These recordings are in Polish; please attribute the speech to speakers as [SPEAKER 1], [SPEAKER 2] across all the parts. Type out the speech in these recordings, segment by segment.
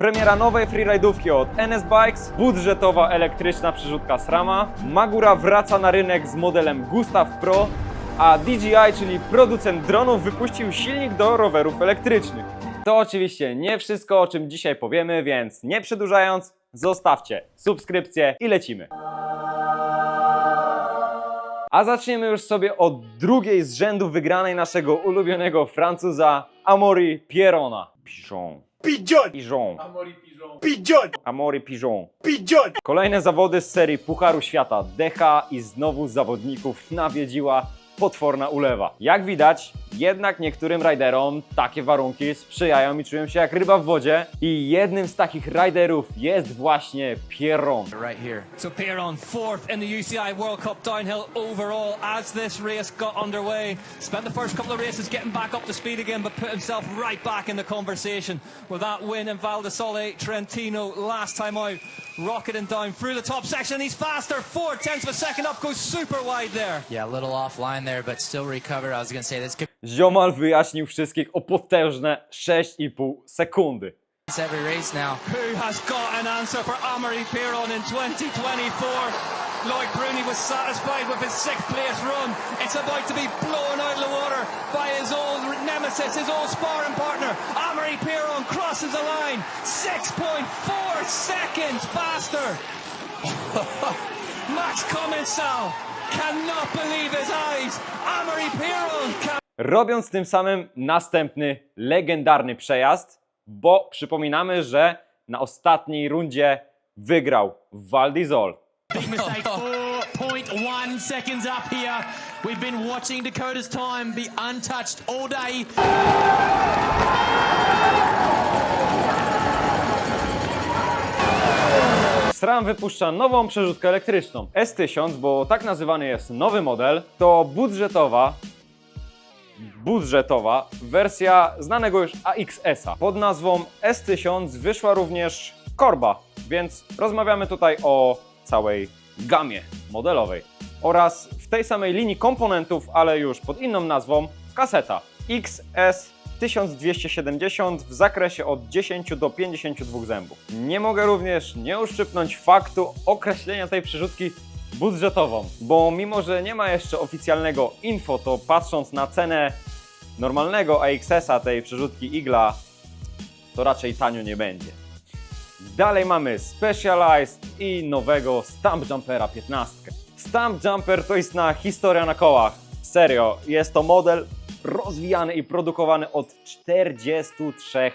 [SPEAKER 1] Premiera nowej freeride'ówki od NS Bikes, budżetowa elektryczna przerzutka SRAMa, Magura wraca na rynek z modelem Gustav Pro, a DJI, czyli producent dronów, wypuścił silnik do rowerów elektrycznych. To oczywiście nie wszystko, o czym dzisiaj powiemy, więc nie przedłużając, zostawcie subskrypcję i lecimy. A zaczniemy już sobie od drugiej z rzędu wygranej naszego ulubionego Francuza Amaury Pierrona. Pigeon.
[SPEAKER 2] Pigeon!
[SPEAKER 1] Pigeon.
[SPEAKER 2] Pigeon!
[SPEAKER 1] Amaury Pigeon.
[SPEAKER 2] Pigeon!
[SPEAKER 1] Kolejne zawody z serii Pucharu Świata Decha i znowu zawodników nawiedziła potworna ulewa. Jak widać, jednak niektórym riderom takie warunki sprzyjają i czują się jak ryba w wodzie i jednym z takich riderów jest właśnie Pierron.
[SPEAKER 3] right here.
[SPEAKER 4] So Pierron fourth in the UCI World Cup downhill overall as this race got underway. Spent the first couple of races getting back up to speed again, but put himself right back in the conversation with that win in Val di Sole Trentino last time out. Rocketing down through the top section. He's faster, four tenths of a second up, goes super wide there.
[SPEAKER 3] Yeah, a little offline there, but still recovered. I was going to say this could
[SPEAKER 1] Ziomal wyjaśnił wszystkich o potężne 6,5 sekundy.
[SPEAKER 3] be every race now.
[SPEAKER 4] Who has got an answer for Amaury Pierron in 2024? Lloyd Bruni was satisfied with his sixth place run. It's about to be blown out of the water by his old nemesis, his old sparring partner. Amaury Pierron crosses the line 6.4 seconds faster. Max Commensal cannot believe his eyes. Amaury Pierron can
[SPEAKER 1] robiąc tym samym następny legendarny przejazd, bo przypominamy, że na ostatniej rundzie wygrał Val di Sol.
[SPEAKER 5] Big mistake, 4.1 seconds up here. We've been watching Dakota's time be untouched all day.
[SPEAKER 1] SRAM wypuszcza nową przerzutkę elektryczną S1000, bo tak nazywany jest nowy model. To budżetowa budżetowa wersja znanego już AXS-a. Pod nazwą S1000 wyszła również korba, więc rozmawiamy tutaj o całej gamie modelowej. Oraz w tej samej linii komponentów, ale już pod inną nazwą, kaseta XS 1270 w zakresie od 10 do 52 zębów. Nie mogę również nie uszczypnąć faktu określenia tej przerzutki budżetową, bo mimo, że nie ma jeszcze oficjalnego info, to patrząc na cenę normalnego AXS-a tej przerzutki Igla, to raczej tanio nie będzie. Dalej mamy Specialized i nowego Stump Jumpera 15. Stump Jumper to istna historia na kołach. Serio, jest to model rozwijany i produkowany od 43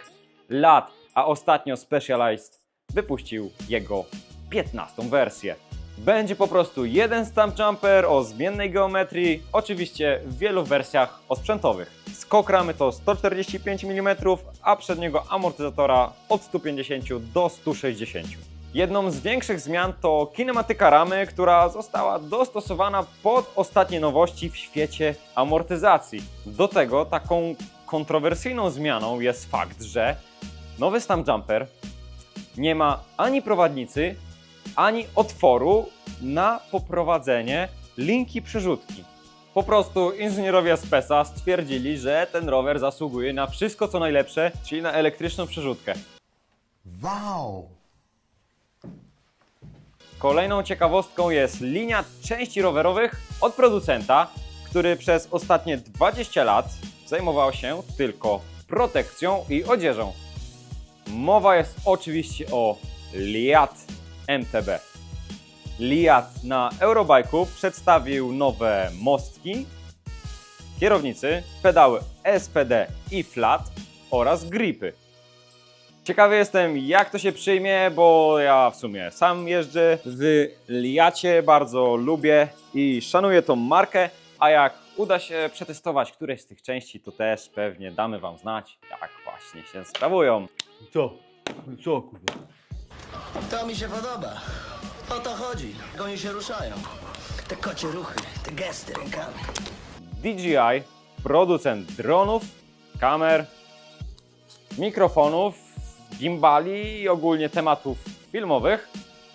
[SPEAKER 1] lat, a ostatnio Specialized wypuścił jego 15 wersję. Będzie po prostu jeden Stump Jumper o zmiennej geometrii, oczywiście w wielu wersjach osprzętowych. Skok ramy to 145 mm, a przedniego amortyzatora od 150 do 160. Jedną z większych zmian to kinematyka ramy, która została dostosowana pod ostatnie nowości w świecie amortyzacji. Do tego taką kontrowersyjną zmianą jest fakt, że nowy Stump Jumper nie ma ani prowadnicy, ani otworu na poprowadzenie linki przerzutki. Po prostu inżynierowie z PESA stwierdzili, że ten rower zasługuje na wszystko co najlepsze, czyli na elektryczną przerzutkę.
[SPEAKER 2] Wow!
[SPEAKER 1] Kolejną ciekawostką jest linia części rowerowych od producenta, który przez ostatnie 20 lat zajmował się tylko protekcją i odzieżą. Mowa jest oczywiście o Liat MTB. Liat na Eurobike'u przedstawił nowe mostki, kierownicy, pedały SPD i flat oraz gripy. Ciekawy jestem, jak to się przyjmie, bo ja w sumie sam jeżdżę w Liacie, bardzo lubię i szanuję tą markę, a jak uda się przetestować któreś z tych części, to też pewnie damy Wam znać, jak właśnie się sprawują.
[SPEAKER 2] Co? Co kurwa?
[SPEAKER 6] To mi się podoba. O to chodzi. Jak oni się ruszają. Te kocie ruchy, te gesty rękami.
[SPEAKER 1] DJI, producent dronów, kamer, mikrofonów, gimbali i ogólnie tematów filmowych,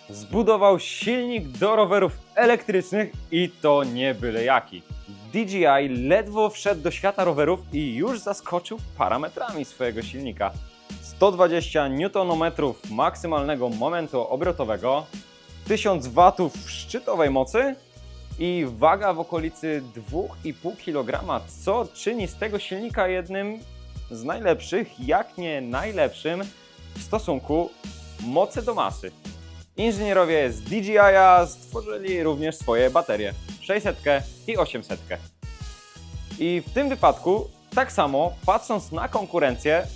[SPEAKER 1] zbudował silnik do rowerów elektrycznych i to nie byle jaki. DJI ledwo wszedł do świata rowerów i już zaskoczył parametrami swojego silnika. 120 Nm maksymalnego momentu obrotowego, 1000 W szczytowej mocy i waga w okolicy 2,5 kg, co czyni z tego silnika jednym z najlepszych, jak nie najlepszym w stosunku mocy do masy. Inżynierowie z DJI stworzyli również swoje baterie 600 i 800. I w tym wypadku, tak samo, patrząc na konkurencję,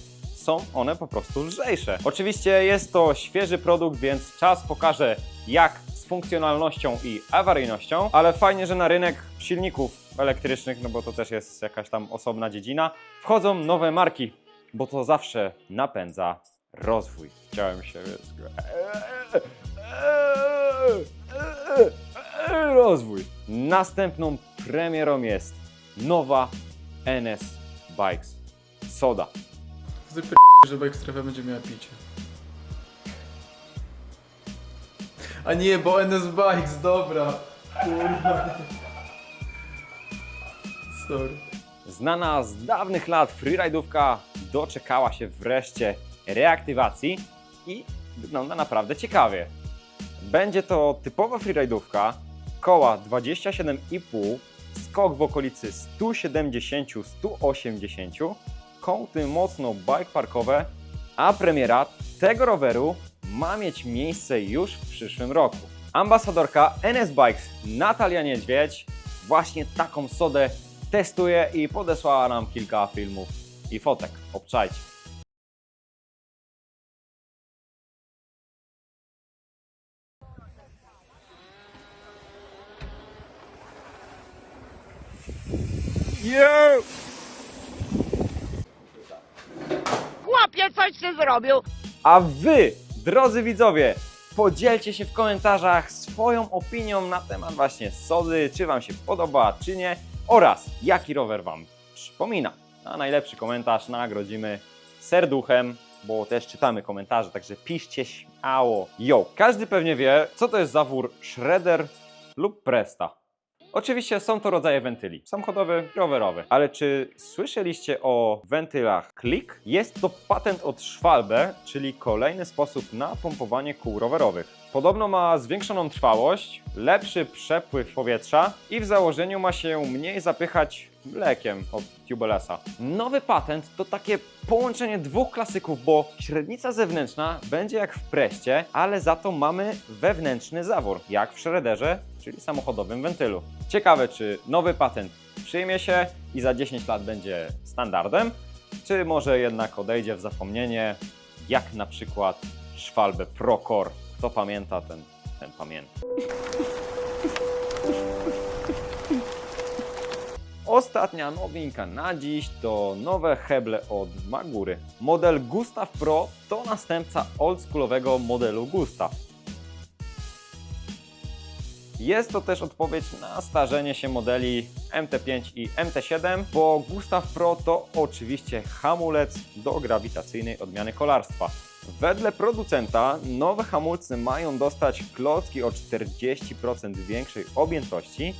[SPEAKER 1] są one po prostu lżejsze. Oczywiście jest to świeży produkt, więc czas pokaże, jak z funkcjonalnością i awaryjnością, ale fajnie, że na rynek silników elektrycznych, no bo to też jest jakaś tam osobna dziedzina, wchodzą nowe marki, bo to zawsze napędza rozwój. Chciałem się. Rozwój. Następną premierą jest nowa NS Bikes Soda.
[SPEAKER 7] Zwykle że bike strefa będzie miała picie. A nie, bo NS Bikes, dobra. Kurwa. Sorry.
[SPEAKER 1] Znana z dawnych lat freeridówka doczekała się wreszcie reaktywacji i wygląda naprawdę ciekawie. Będzie to typowa freeridówka, koła 27,5, skok w okolicy 170-180, kąty mocno bike parkowe, a premiera tego roweru ma mieć miejsce już w przyszłym roku. Ambasadorka NS Bikes Natalia Niedźwiedź właśnie taką sodę testuje i podesłała nam kilka filmów i fotek. Obczajcie.
[SPEAKER 8] Chłopie, coś ty zrobił.
[SPEAKER 1] A wy, drodzy widzowie, podzielcie się w komentarzach swoją opinią na temat właśnie sody, czy wam się podoba, czy nie, oraz jaki rower wam przypomina. A najlepszy komentarz nagrodzimy serduchem, bo też czytamy komentarze, także piszcie śmiało. Yo, każdy pewnie wie, co to jest zawór Shredder lub Presta. Oczywiście są to rodzaje wentyli, samochodowy, rowerowy. Ale czy słyszeliście o wentylach Click? Jest to patent od Schwalbe, czyli kolejny sposób na pompowanie kół rowerowych. Podobno ma zwiększoną trwałość, lepszy przepływ powietrza i w założeniu ma się mniej zapychać mlekiem od tubelessa. Nowy patent to takie połączenie dwóch klasyków, bo średnica zewnętrzna będzie jak w preście, ale za to mamy wewnętrzny zawór, jak w Shredderze, czyli samochodowym wentylu. Ciekawe, czy nowy patent przyjmie się i za 10 lat będzie standardem, czy może jednak odejdzie w zapomnienie, jak na przykład Schwalbe Procore. Kto pamięta, ten, ten pamięta. Ostatnia nowinka na dziś to nowe heble od Magury. Model Gustav Pro to następca oldschoolowego modelu Gustav. Jest to też odpowiedź na starzenie się modeli MT5 i MT7, bo Gustav Pro to oczywiście hamulec do grawitacyjnej odmiany kolarstwa. Wedle producenta nowe hamulce mają dostać klocki o 40% większej objętości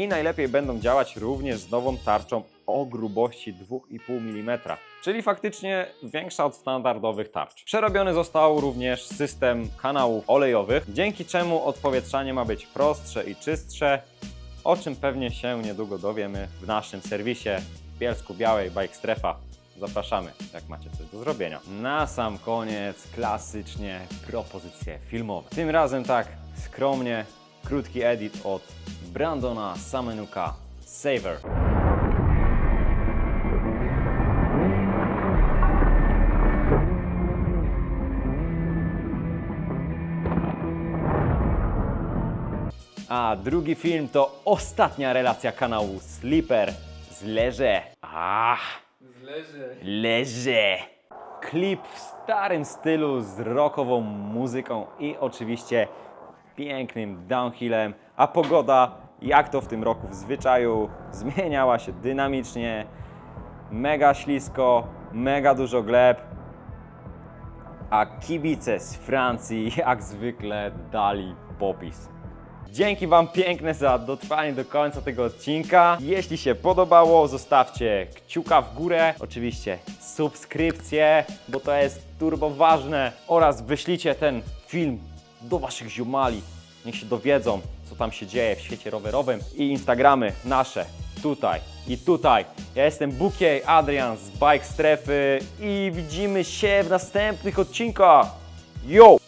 [SPEAKER 1] i najlepiej będą działać również z nową tarczą o grubości 2,5 mm, czyli faktycznie większa od standardowych tarcz. Przerobiony został również system kanałów olejowych, dzięki czemu odpowietrzanie ma być prostsze i czystsze, o czym pewnie się niedługo dowiemy w naszym serwisie w Bielsku Białej Bike Strefa. Zapraszamy, jak macie coś do zrobienia. Na sam koniec klasycznie propozycje filmowe. Tym razem tak skromnie, krótki edit od Brandona Samenuka Saver. A drugi film to ostatnia relacja kanału Sleeper z Leże. Ach, Leże. Klip w starym stylu z rockową muzyką i oczywiście pięknym downhillem, a pogoda, jak to w tym roku w zwyczaju, zmieniała się dynamicznie. Mega ślisko, mega dużo gleb, a kibice z Francji jak zwykle dali popis. Dzięki Wam piękne za dotrwanie do końca tego odcinka. Jeśli się podobało, zostawcie kciuka w górę, oczywiście subskrypcję, bo to jest turbo ważne oraz wyślijcie ten film do Waszych ziomali. Niech się dowiedzą, co tam się dzieje w świecie rowerowym i Instagramy nasze tutaj i tutaj. Ja jestem Bukiej Adrian z Bike Strefy i widzimy się w następnych odcinkach. Yo!